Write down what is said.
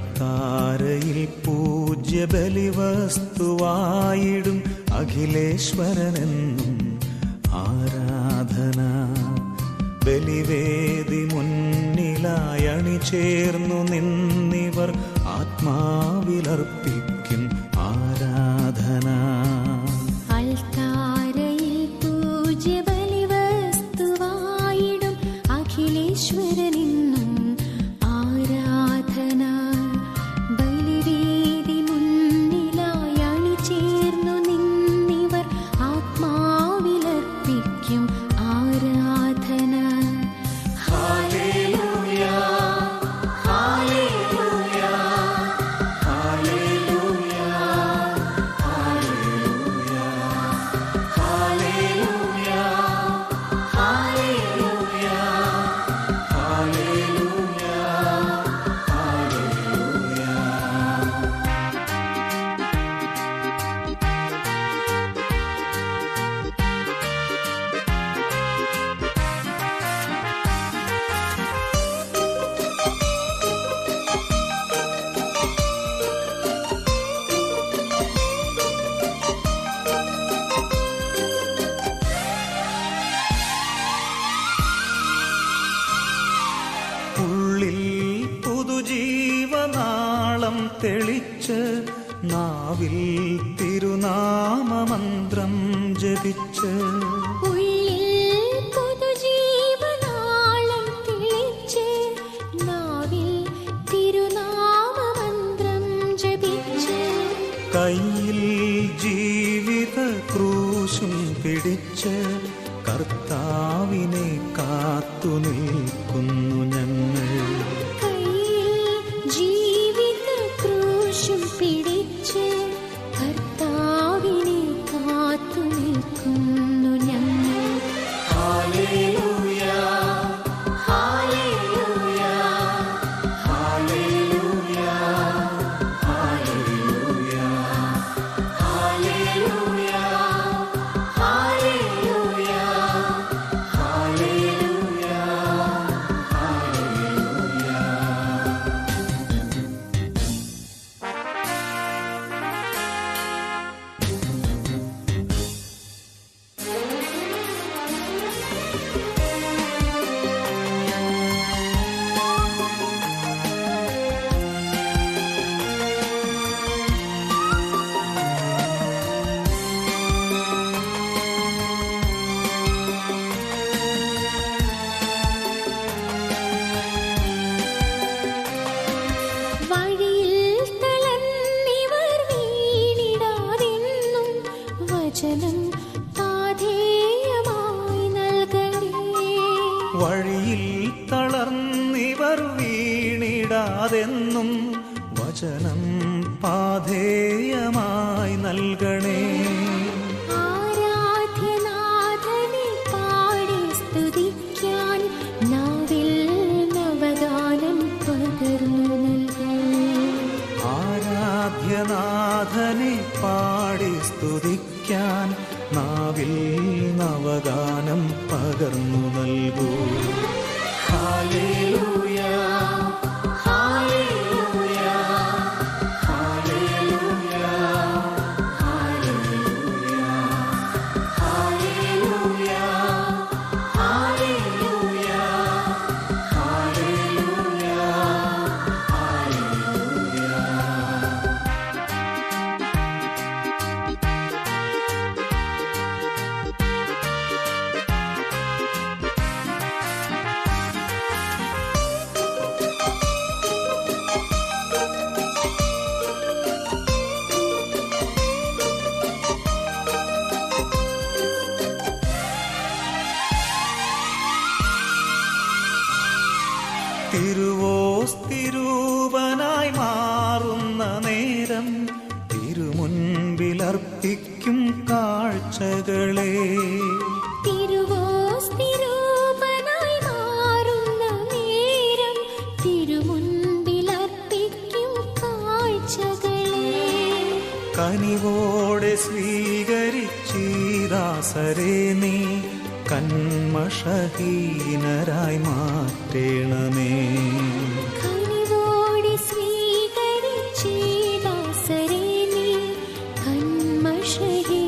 അൾത്താരയിൽ പൂജ്യ ബലിവസ്തുവായിടും അഖിലേശ്വരനെന്നും ആരാധന. ബലിവേദി മുന്നിലായണി ചേർന്നു നിന്നിവർ ആത്മാവിലർപ്പിക്കും. തെളിച്ച് നാവിൽ തിരുനാമമന്ത്രം ജപിച്ച്. കയ്യിൽ ജീവിത ക്രൂശും പിടിച്ച് കർത്താവിനെ കാത്തു നിൽക്കുന്നു ഞങ്ങൾ. വചനം പാധേയമായി നൽകണേ. ആരാധ്യനാഥനെ പാടി സ്തുതിക്കാൻ നാവിൽ നവഗാനം പകർന്നു നൽകൂ തിരുവോസ്തിരൂപനായി മാറുന്ന നേരം തിരുമുൻപിലർപ്പിക്കും കാഴ്ചകളെ. ദാസരെ നീ കന്മഷഹീനരായി മാറ്റേണമേ. സ്വീകരിച്ചേ ദാസരെ നീ കന്മഷഹീ